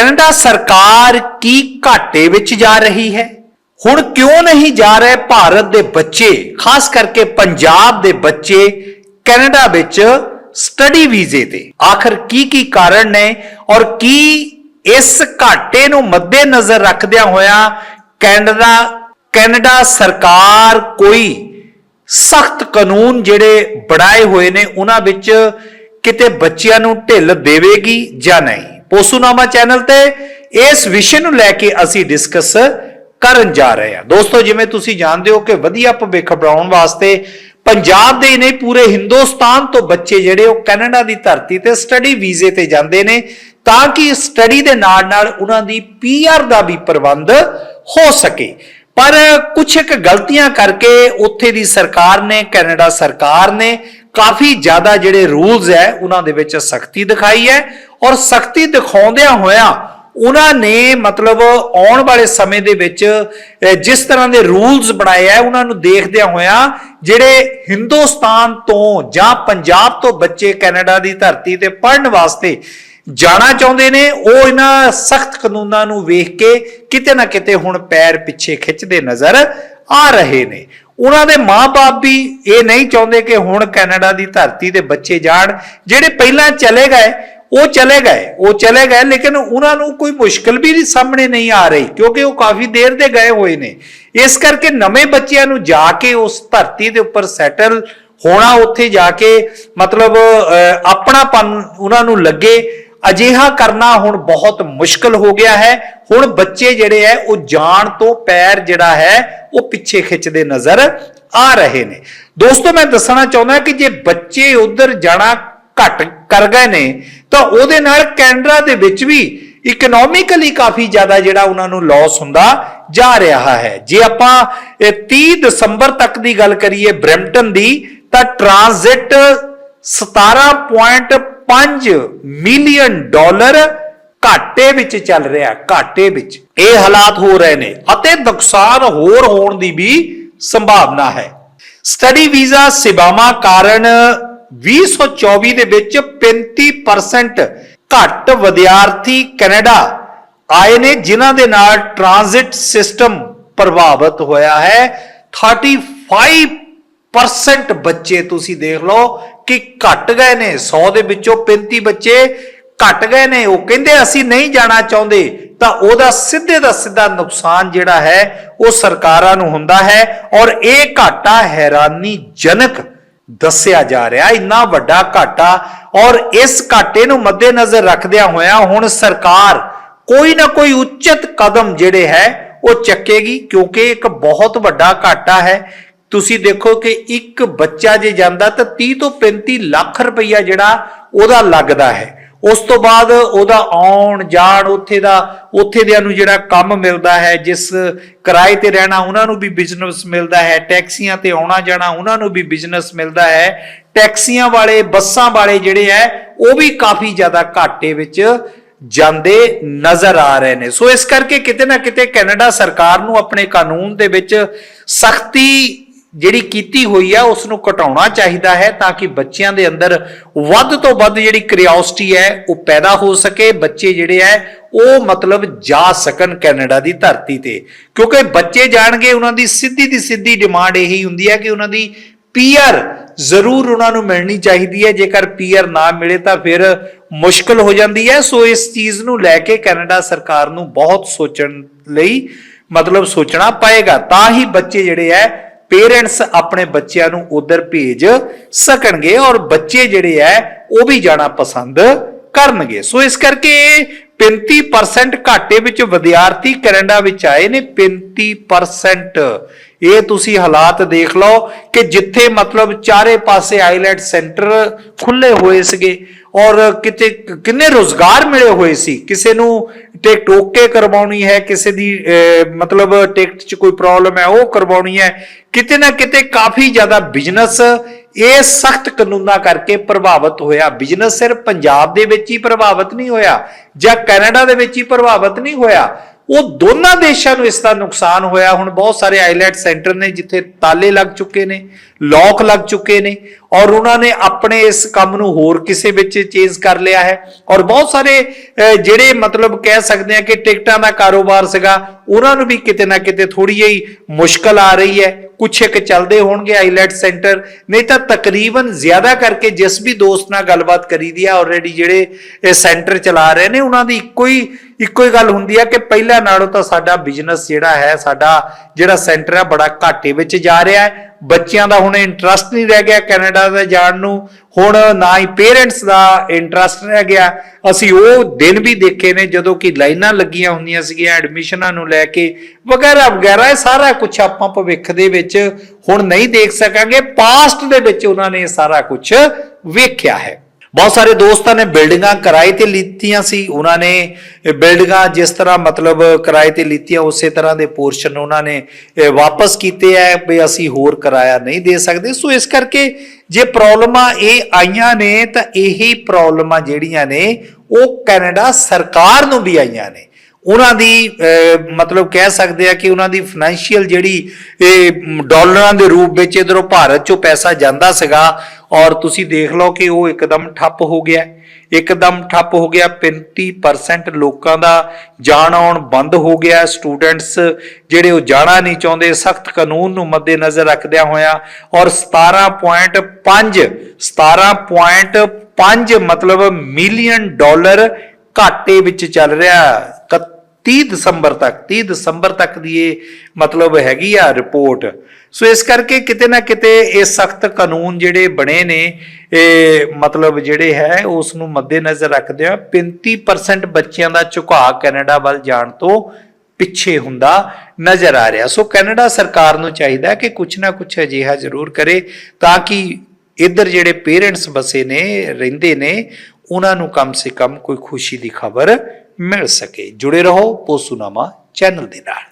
Canada ਸਰਕਾਰ ਕੀ ਘਾਟੇ ਵਿੱਚ ਜਾ ਰਹੀ ਹੈ? ਹੁਣ ਕਿਉਂ ਨਹੀਂ ਜਾ ਰਹੇ ਭਾਰਤ ਦੇ ਬੱਚੇ, ਖਾਸ ਕਰਕੇ ਪੰਜਾਬ ਦੇ ਬੱਚੇ ਕੈਨੇਡਾ ਵਿੱਚ ਸਟੱਡੀ ਵੀਜ਼ੇ ਤੇ? ਆਖਰ ਕੀ ਕੀ ਕਾਰਨ ਨੇ ਔਰ ਕੀ ਇਸ ਘਾਟੇ ਨੂੰ ਮੱਦੇਨਜ਼ਰ ਰੱਖਦਿਆਂ ਹੋਇਆ ਕੈਨੇਡਾ ਕੈਨੇਡਾ ਸਰਕਾਰ ਕੋਈ ਸਖਤ ਕਾਨੂੰਨ ਜਿਹੜੇ ਬਣਾਏ ਹੋਏ ਨੇ, ਉਹਨਾਂ ਵਿੱਚ ਕਿਤੇ ਬੱਚਿਆਂ ਨੂੰ ਢਿੱਲ ਦੇਵੇਗੀ ਜਾਂ ਨਹੀਂ? ਪੋਸੂਨਾਮਾ ਚੈਨਲ ਤੇ ਇਸ ਵਿਸ਼ੇ ਨੂੰ ਲੈ ਕੇ ਅਸੀਂ ਡਿਸਕਸ ਕਰਨ ਜਾ ਰਹੇ ਹਾਂ। ਦੋਸਤੋ, ਜਿਵੇਂ ਤੁਸੀਂ ਜਾਣਦੇ ਹੋ ਕਿ ਵਧੀਆ ਭਵਿੱਖ ਬਣਾਉਣ ਵਾਸਤੇ ਪੰਜਾਬ ਦੇ ਹੀ ਨਹੀਂ, ਪੂਰੇ ਹਿੰਦੁਸਤਾਨ ਤੋਂ ਬੱਚੇ ਜਿਹੜੇ ਉਹ ਕੈਨੇਡਾ ਦੀ ਧਰਤੀ ਤੇ ਸਟੱਡੀ ਵੀਜ਼ੇ ਤੇ ਜਾਂਦੇ ਨੇ, ਤਾਂ ਕਿ ਸਟੱਡੀ ਦੇ ਨਾਲ ਨਾਲ ਉਹਨਾਂ ਦੀ ਪੀਆਰ ਦਾ ਵੀ ਪ੍ਰਬੰਧ ਹੋ ਸਕੇ। ਪਰ ਕੁਝ ਇੱਕ ਗਲਤੀਆਂ ਕਰਕੇ ਉੱਥੇ ਦੀ ਸਰਕਾਰ ਨੇ, ਕੈਨੇਡਾ ਸਰਕਾਰ ਨੇ ਕਾਫੀ ਜ਼ਿਆਦਾ ਜਿਹੜੇ ਰੂਲਸ ਹੈ, ਉਹਨਾਂ ਦੇ ਵਿੱਚ ਸਖਤੀ ਦਿਖਾਈ ਹੈ ਔਰ ਸਖਤੀ ਦਿਖਾਉਂਦਿਆਂ ਹੋਇਆਂ ਉਹਨਾਂ ਨੇ ਮਤਲਬ ਆਉਣ ਵਾਲੇ ਸਮੇਂ ਦੇ ਵਿੱਚ ਜਿਸ ਤਰ੍ਹਾਂ ਦੇ ਰੂਲਸ ਬਣਾਏ ਆ ਉਹਨਾਂ ਨੂੰ ਦੇਖਦਿਆਂ ਹੋਇਆਂ ਜਿਹੜੇ ਹਿੰਦੁਸਤਾਨ ਤੋਂ ਜਾਂ ਪੰਜਾਬ ਤੋਂ ਬੱਚੇ ਕੈਨੇਡਾ ਦੀ ਧਰਤੀ ਤੇ ਪੜ੍ਹਨ ਵਾਸਤੇ ਜਾਣਾ ਚਾਹੁੰਦੇ ਨੇ, ਉਹ ਇਹਨਾਂ ਸਖਤ ਕਾਨੂੰਨਾਂ ਨੂੰ ਵੇਖ ਕੇ ਕਿਤੇ ਨਾ ਕਿਤੇ ਹੁਣ ਪੈਰ ਪਿੱਛੇ ਖਿੱਚਦੇ ਨਜ਼ਰ ਆ ਰਹੇ ਨੇ। ਉਹਨਾਂ ਦੇ ਮਾਪੇ ਵੀ ਇਹ ਨਹੀਂ ਚਾਹੁੰਦੇ ਕਿ ਹੁਣ ਕੈਨੇਡਾ ਦੀ ਧਰਤੀ ਤੇ ਬੱਚੇ ਜਾਣ। ਜਿਹੜੇ ਪਹਿਲਾਂ ਚਲੇ ਗਏ ਉਹ ਚਲੇ ਗਏ ਉਹ ਚਲੇ ਗਏ ਲੇਕਿਨ ਉਹਨਾਂ ਨੂੰ ਕੋਈ ਮੁਸ਼ਕਲ ਵੀ ਸਾਹਮਣੇ ਨਹੀਂ ਆ ਰਹੀ ਕਿਉਂਕਿ ਉਹ ਕਾਫੀ ਦੇਰ ਦੇ ਗਏ ਹੋਏ ਨੇ। ਇਸ ਕਰਕੇ ਨਵੇਂ ਬੱਚਿਆਂ ਨੂੰ ਜਾ ਕੇ ਉਸ ਧਰਤੀ ਦੇ ਉੱਪਰ ਸੈਟਲ ਹੋਣਾ ਉੱਥੇ ਜਾ ਕੇ ਮਤਲਬ ਅਹ, ਆਪਣਾਪਨ ਉਹਨਾਂ ਨੂੰ ਲੱਗੇ। ਅਜਿਹਾ ਕਰਨਾ ਹੁਣ ਬਹੁਤ ਮੁਸ਼ਕਲ ਹੋ ਗਿਆ ਹੈ। ਹੁਣ ਬੱਚੇ ਜਿਹੜੇ ਹੈ, ਉਹ ਜਾਣ ਤੋਂ ਪੈਰ ਜਿਹੜਾ ਹੈ, ਉਹ ਪਿੱਛੇ ਖਿੱਚਦੇ ਨਜ਼ਰ ਆ ਰਹੇ ਨੇ। ਦੋਸਤੋ, ਮੈਂ ਦੱਸਣਾ ਚਾਹੁੰਦਾ ਕਿ ਜੇ ਬੱਚੇ ਉਧਰ ਜਾਣਾ ਘੱਟ ਕਰ ਗਏ ਨੇ, ਤਾਂ ਉਹਦੇ ਨਾਲ ਕੈਨੇਡਾ ਦੇ ਵਿੱਚ ਵੀ ਇਕਨੋਮਿਕਲੀ ਕਾਫੀ ਜ਼ਿਆਦਾ ਜਿਹੜਾ ਉਹਨਾਂ ਨੂੰ ਲਾਸ ਹੁੰਦਾ ਜਾ ਰਿਹਾ ਹੈ। ਜੇ ਆਪਾਂ, ਇਹ 30 ਦਸੰਬਰ ਤੱਕ ਦੀ ਗੱਲ ਕਰੀਏ ਬ੍ਰੈਂਪਟਨ ਦੀ, ਤਾਂ ਟ੍ਰਾਂਜ਼ਿਟ 17.5 ਮਿਲੀਅਨ ਡਾਲਰ ਘਾਟੇ ਵਿੱਚ ਚੱਲ ਰਿਹਾ ਘਾਟੇ ਵਿੱਚ। ਇਹ ਹਾਲਾਤ ਹੋ ਰਹੇ ਨੇ ਅਤੇ ਨੁਕਸਾਨ ਹੋਰ ਹੋਣ ਦੀ ਵੀ ਸੰਭਾਵਨਾ ਹੈ। ਸਟੱਡੀ ਵੀਜ਼ਾ ਸੇਵਾਵਾਂ ਕਾਰਨ 2024 ਦੇ ਵਿੱਚ 35% ਘੱਟ ਵਿਦਿਆਰਥੀ ਕੈਨੇਡਾ ਆਏ ਨੇ, ਜਿਨ੍ਹਾਂ ਦੇ ਨਾਲ ਟ੍ਰਾਂਜ਼ਿਟ ਸਿਸਟਮ ਪ੍ਰਭਾਵਿਤ ਹੋਇਆ ਹੈ। 35% ਪਰਸੈਂਟ ਬੱਚੇ ਤੁਸੀਂ ਦੇਖ ਲਓ ਕਿ ਘਟ ਗਏ ਨੇ 100 ਦੇ ਵਿੱਚੋਂ 35 ਬੱਚੇ ਘਟ ਗਏ ਨੇ। ਉਹ ਕਹਿੰਦੇ ਅਸੀਂ ਨਹੀਂ ਜਾਣਾ ਚਾਹੁੰਦੇ, ਤਾਂ ਉਹਦਾ ਸਿੱਧੇ ਦਾ ਸਿੱਧਾ ਨੁਕਸਾਨ ਜਿਹੜਾ ਹੈ, ਉਹ ਸਰਕਾਰਾਂ ਨੂੰ ਹੁੰਦਾ ਹੈ ਔਰ ਇਹ ਘਾਟਾ ਹੈਰਾਨੀਜਨਕ ਦੱਸਿਆ ਜਾ ਰਿਹਾ। ਇੰਨਾ ਵੱਡਾ ਘਾਟਾ ਔਰ ਇਸ ਘਾਟੇ ਨੂੰ ਮੱਦੇਨਜ਼ਰ ਰੱਖਦਿਆਂ ਹੋਇਆਂ ਹੁਣ ਸਰਕਾਰ ਕੋਈ ਨਾ ਕੋਈ ਉਚਿਤ ਕਦਮ ਜਿਹੜੇ ਹੈ, ਉਹ ਚੱਕੇਗੀ, ਕਿਉਂਕਿ ਇੱਕ ਬਹੁਤ ਵੱਡਾ ਘਾਟਾ ਹੈ। ਤੁਸੀਂ ਦੇਖੋ ਕਿ ਇੱਕ ਬੱਚਾ ਜੇ ਜਾਂਦਾ ਤਾਂ 30 ਤੋਂ 35 ਲੱਖ ਰੁਪਈਆ ਜਿਹੜਾ ਉਹਦਾ ਲੱਗਦਾ ਹੈ। ਉਸ ਤੋਂ ਬਾਅਦ ਉਹਦਾ ਆਉਣ, ਜਾਣ ਉੱਥੇ ਦਾ, ਉੱਥੇ ਦਿਆਂ ਨੂੰ ਜਿਹੜਾ ਕੰਮ ਮਿਲਦਾ ਹੈ, ਜਿਸ ਕਿਰਾਏ ਤੇ ਰਹਿਣਾ ਉਹਨਾਂ ਨੂੰ ਵੀ ਬਿਜ਼ਨਸ ਮਿਲਦਾ ਹੈ, ਟੈਕਸੀਆਂ ਤੇ ਆਉਣਾ ਜਾਣਾ ਉਹਨਾਂ ਨੂੰ ਵੀ ਬਿਜ਼ਨਸ ਮਿਲਦਾ ਹੈ। ਟੈਕਸੀਆਂ ਵਾਲੇ, ਬੱਸਾਂ ਵਾਲੇ ਜਿਹੜੇ ਹੈ, ਉਹ ਵੀ ਕਾਫੀ ਜ਼ਿਆਦਾ ਘਾਟੇ ਵਿੱਚ ਜਾਂਦੇ ਨਜ਼ਰ ਆ ਰਹੇ ਨੇ। ਸੋ ਇਸ ਕਰਕੇ ਕਿਤੇ ਨਾ ਕਿਤੇ ਕੈਨੇਡਾ ਸਰਕਾਰ ਨੂੰ ਆਪਣੇ ਕਾਨੂੰਨ ਦੇ ਵਿੱਚ ਸਖਤੀ ਜਿਹੜੀ ਕੀਤੀ ਹੋਈ ਆ ਉਸ ਨੂੰ ਘਟਾਉਣਾ ਚਾਹੀਦਾ ਹੈ ਤਾਂ ਕਿ ਬੱਚਿਆਂ ਦੇ ਅੰਦਰ ਵੱਧ ਤੋਂ ਵੱਧ ਜਿਹੜੀ ਕਿਉਰਿਓਸਿਟੀ ਹੈ, ਉਹ ਪੈਦਾ ਹੋ ਸਕੇ। ਬੱਚੇ ਜਿਹੜੇ ਹੈ, ਉਹ ਮਤਲਬ ਜਾ ਸਕਣ ਕੈਨੇਡਾ ਦੀ ਧਰਤੀ ਤੇ। ਕਿਉਂਕਿ ਬੱਚੇ ਜਾਣਗੇ, ਉਹਨਾਂ ਦੀ ਸਿੱਧੀ ਦੀ ਸਿੱਧੀ ਡਿਮਾਂਡ ਇਹੀ ਹੁੰਦੀ ਹੈ ਕਿ ਉਹਨਾਂ ਦੀ ਪੀਆਰ ਜ਼ਰੂਰ ਉਹਨਾਂ ਨੂੰ ਮਿਲਣੀ ਚਾਹੀਦੀ ਹੈ। ਜੇਕਰ ਪੀਅਰ ਨਾ ਮਿਲੇ ਤਾਂ ਫਿਰ ਮੁਸ਼ਕਲ ਹੋ ਜਾਂਦੀ ਹੈ। ਸੋ ਇਸ ਚੀਜ਼ ਨੂੰ ਲੈ ਕੇ ਕੈਨੇਡਾ ਸਰਕਾਰ ਨੂੰ ਬਹੁਤ ਸੋਚਣ ਲਈ ਮਤਲਬ ਸੋਚਣਾ ਪਏਗਾ। ਤਾਂ ਹੀ ਬੱਚੇ ਜਿਹੜੇ ਹੈ ਪੇਰੈਂਟਸ ਆਪਣੇ ਬੱਚਿਆਂ ਨੂੰ ਉਧਰ ਭੇਜ ਸਕਣਗੇ ਔਰ ਬੱਚੇ ਜਿਹੜੇ ਹੈ ਉਹ ਵੀ ਜਾਣਾ ਪਸੰਦ ਕਰਨਗੇ। ਸੋ ਇਸ ਕਰਕੇ ਇਹ 35% ਘਾਟੇ ਵਿੱਚ ਵਿਦਿਆਰਥੀ ਕੈਨੇਡਾ ਵਿੱਚ ਆਏ ਨੇ 35% ਇਹ ਤੁਸੀਂ ਹਾਲਾਤ ਦੇਖ ਲਓ ਕਿ ਜਿੱਥੇ ਮਤਲਬ ਚਾਰੇ ਪਾਸੇ ਆਈਲੈਟ ਸੈਂਟਰ ਖੁੱਲੇ ਹੋਏ ਸੀਗੇ ਔਰ ਕਿਤੇ ਕਿੰਨੇ ਰੋਜ਼ਗਾਰ ਮਿਲੇ ਹੋਏ ਸੀ। ਕਿਸੇ ਨੂੰ ਟਿਕਟ ਓਕੇ ਕਰਵਾਉਣੀ ਹੈ, ਕਿਸੇ ਦੀ ਮਤਲਬ ਟਿਕਟ 'ਚ ਕੋਈ ਪ੍ਰੋਬਲਮ ਹੈ, ਉਹ ਕਰਵਾਉਣੀ ਹੈ। ਕਿਤੇ ਨਾ ਕਿਤੇ ਕਾਫੀ ਜ਼ਿਆਦਾ ਬਿਜ਼ਨਸ ਇਹ ਸਖਤ ਕਾਨੂੰਨਾਂ ਕਰਕੇ ਪ੍ਰਭਾਵਿਤ ਹੋਇਆ। ਬਿਜ਼ਨਸ ਸਿਰਫ ਪੰਜਾਬ ਦੇ ਵਿੱਚ ਹੀ ਪ੍ਰਭਾਵਿਤ ਨਹੀਂ ਹੋਇਆ ਜਾਂ ਕੈਨੇਡਾ ਦੇ ਵਿੱਚ ਹੀ ਪ੍ਰਭਾਵਿਤ ਨਹੀਂ ਹੋਇਆ। ਉਹ ਦੋਨਾਂ ਦੇਸ਼ਾਂ ਨੂੰ ਇਸ ਦਾ ਨੁਕਸਾਨ ਹੋਇਆ। ਹੁਣ ਬਹੁਤ ਸਾਰੇ ਆਈਲੈਟ ਸੈਂਟਰ ਨੇ ਜਿੱਥੇ ਤਾਲੇ ਲੱਗ ਚੁੱਕੇ ਨੇ ਲੋਕ ਲੱਗ ਚੁੱਕੇ ਨੇ ਔਰ ਉਹਨਾਂ ਨੇ ਆਪਣੇ ਇਸ ਕੰਮ ਨੂੰ ਹੋਰ ਕਿਸੇ ਵਿੱਚ ਚੇਂਜ ਕਰ ਲਿਆ ਹੈ। ਔਰ ਬਹੁਤ ਸਾਰੇ ਜਿਹੜੇ ਮਤਲਬ ਕਹਿ ਸਕਦੇ ਆ ਕਿ ਟਿਕਟਾਂ ਦਾ ਕਾਰੋਬਾਰ ਸੀਗਾ, ਉਹਨਾਂ ਨੂੰ ਵੀ ਕਿਤੇ ਨਾ ਕਿਤੇ ਥੋੜੀ ਜਿਹੀ ਮੁਸ਼ਕਲ ਆ ਰਹੀ ਹੈ। ਕੁਛ ਇੱਕ ਚੱਲਦੇ ਹੋਣਗੇ ਆਈਲੈਟ ਸੈਂਟਰ ਨਹੀਂ ਤਾਂ ਤਕਰੀਬਨ ਜ਼ਿਆਦਾ ਕਰਕੇ ਜਿਸ ਵੀ ਦੋਸਤ ਨਾਲ ਗੱਲਬਾਤ ਕਰੀਦੀ ਆ ਆਲਰੇਡੀ ਜਿਹੜੇ ਸੈਂਟਰ ਚਲਾ ਰਹੇ ਨੇ, ਉਹਨਾਂ ਦੀ ਇੱਕੋ ਹੀ ਇੱਕੋ ਹੀ ਗੱਲ ਹੁੰਦੀ ਹੈ ਕਿ ਪਹਿਲਾਂ ਨਾਲੋਂ ਤਾਂ ਸਾਡਾ ਬਿਜ਼ਨਸ ਜਿਹੜਾ ਹੈ, ਸਾਡਾ ਜਿਹੜਾ ਸੈਂਟਰ ਹੈ ਬੜਾ ਘਾਟੇ ਵਿੱਚ ਜਾ ਰਿਹਾ ਹੈ। ਬੱਚਿਆਂ ਦਾ ਹੁਣ ਇੰਟਰਸਟ ਨਹੀਂ ਰਹਿ ਗਿਆ ਕੈਨੇਡਾ ਦਾ ਜਾਣ ਨੂੰ। ਹੁਣ ਨਾ ਹੀ ਪੇਰੈਂਟਸ ਦਾ ਇੰਟਰਸਟ ਰਹਿ ਗਿਆ। ਅਸੀਂ ਉਹ ਦਿਨ ਵੀ ਦੇਖੇ ਨੇ ਜਦੋਂ ਕਿ ਲਾਈਨਾਂ ਲੱਗੀਆਂ ਹੁੰਦੀਆਂ ਸੀਗੀਆਂ ਐਡਮਿਸ਼ਨਾਂ ਨੂੰ ਲੈ ਕੇ। ਵਗੈਰਾ ਵਗੈਰਾ, ਇਹ ਸਾਰਾ ਕੁਝ ਆਪਾਂ ਭਵਿੱਖ ਦੇ ਵਿੱਚ ਹੁਣ ਨਹੀਂ ਦੇਖ ਸਕਾਂਗੇ। ਪਾਸਟ ਦੇ ਵਿੱਚ ਉਹਨਾਂ ਨੇ ਇਹ ਸਾਰਾ ਕੁਝ ਵੇਖਿਆ ਹੈ। ਬਹੁਤ ਸਾਰੇ ਦੋਸਤਾਂ ਨੇ ਬਿਲਡਿੰਗਾਂ ਕਿਰਾਏ ਤੇ ਲਿੱਤੀਆਂ ਸੀ। ਉਹਨਾਂ ਨੇ ਬਿਲਡਿੰਗਾਂ ਜਿਸ ਤਰ੍ਹਾਂ ਮਤਲਬ ਕਿਰਾਏ ਤੇ ਲਿੱਤੀਆਂ, ਉਸੇ ਤਰ੍ਹਾਂ ਦੇ ਪੋਰਸ਼ਨ ਉਹਨਾਂ ਨੇ ਵਾਪਸ ਕੀਤੇ ਐ ਵੀ ਅਸੀਂ ਹੋਰ ਕਿਰਾਇਆ ਨਹੀਂ ਦੇ ਸਕਦੇ। ਸੋ ਇਸ ਕਰਕੇ ਜੇ ਪ੍ਰੋਬਲਮਾਂ ਇਹ ਆਈਆਂ ਨੇ ਤਾਂ ਇਹੀ ਪ੍ਰੋਬਲਮਾਂ ਜਿਹੜੀਆਂ ਨੇ ਉਹ ਕੈਨੇਡਾ ਸਰਕਾਰ ਨੂੰ ਵੀ ਆਈਆਂ ਨੇ। ਉਹਨਾਂ ਦੀ ਅਹ, ਮਤਲਬ ਕਹਿ ਸਕਦੇ ਆ ਕਿ ਉਹਨਾਂ ਦੀ ਫਾਈਨੈਂਸ਼ੀਅਲ ਜਿਹੜੀ ਇਹ ਡਾਲਰਾਂ ਦੇ ਰੂਪ ਵਿੱਚ ਇਧਰੋਂ ਭਾਰਤ ਚੋਂ ਪੈਸਾ ਜਾਂਦਾ ਸੀਗਾ ਔਰ ਤੁਸੀਂ ਦੇਖ ਲਓ ਕਿ ਉਹ ਇੱਕਦਮ ਠੱਪ ਹੋ ਗਿਆ। ਇੱਕਦਮ ਠੱਪ ਹੋ ਗਿਆ 35% ਲੋਕਾਂ ਦਾ ਜਾਣ ਆਉਣ ਬੰਦ ਹੋ ਗਿਆ। ਸਟੂਡੈਂਟਸ ਜਿਹੜੇ ਉਹ ਜਾਣਾ ਨਹੀਂ ਚਾਹੁੰਦੇ ਸਖਤ ਕਾਨੂੰਨ ਨੂੰ ਮੱਦੇਨਜ਼ਰ ਰੱਖਦਿਆਂ ਹੋਇਆਂ ਔਰ 17.5 17.5 ਮਤਲਬ ਮਿਲੀਅਨ ਡਾਲਰ ਘਾਟੇ ਵਿੱਚ ਚੱਲ ਰਿਹਾ 31 ਦਸੰਬਰ ਤੱਕ 30 ਦਸੰਬਰ ਤੱਕ ਦੀ ਇਹ ਮਤਲਬ ਹੈਗੀ ਆ ਰਿਪੋਰਟ। ਸੋ ਇਸ ਕਰਕੇ ਕਿਤੇ ਨਾ ਕਿਤੇ ਇਹ ਸਖਤ ਕਾਨੂੰਨ ਜਿਹੜੇ ਬਣੇ ਨੇ, ਇਹ ਮਤਲਬ ਜਿਹੜੇ ਹੈ ਉਸ ਨੂੰ ਮੱਦੇਨਜ਼ਰ ਰੱਖਦੇ ਆ 35% ਬੱਚਿਆਂ ਦਾ ਝੁਕਾਅ ਕੈਨੇਡਾ ਵੱਲ ਜਾਣ ਤੋਂ ਪਿੱਛੇ ਹੁੰਦਾ ਨਜ਼ਰ ਆ ਰਿਹਾ। ਸੋ ਕੈਨੇਡਾ ਸਰਕਾਰ ਨੂੰ ਚਾਹੀਦਾ ਕਿ ਕੁਝ ਨਾ ਕੁਝ ਅਜਿਹਾ ਜ਼ਰੂਰ ਕਰੇ ਤਾਂ ਕਿ ਇੱਧਰ ਜਿਹੜੇ ਪੇਰੈਂਟਸ ਬਸੇ ਨੇ, ਰਹਿੰਦੇ ਨੇ ਉਹਨਾਂ ਨੂੰ ਕਮ ਸੇ ਕਮ ਕੋਈ ਖੁਸ਼ੀ ਦੀ ਖਬਰ ਮਿਲ ਸਕੇ। ਜੁੜੇ ਰਹੋ ਪੋਸੂਨਾਮਾ ਚੈਨਲ ਦੇ ਨਾਲ।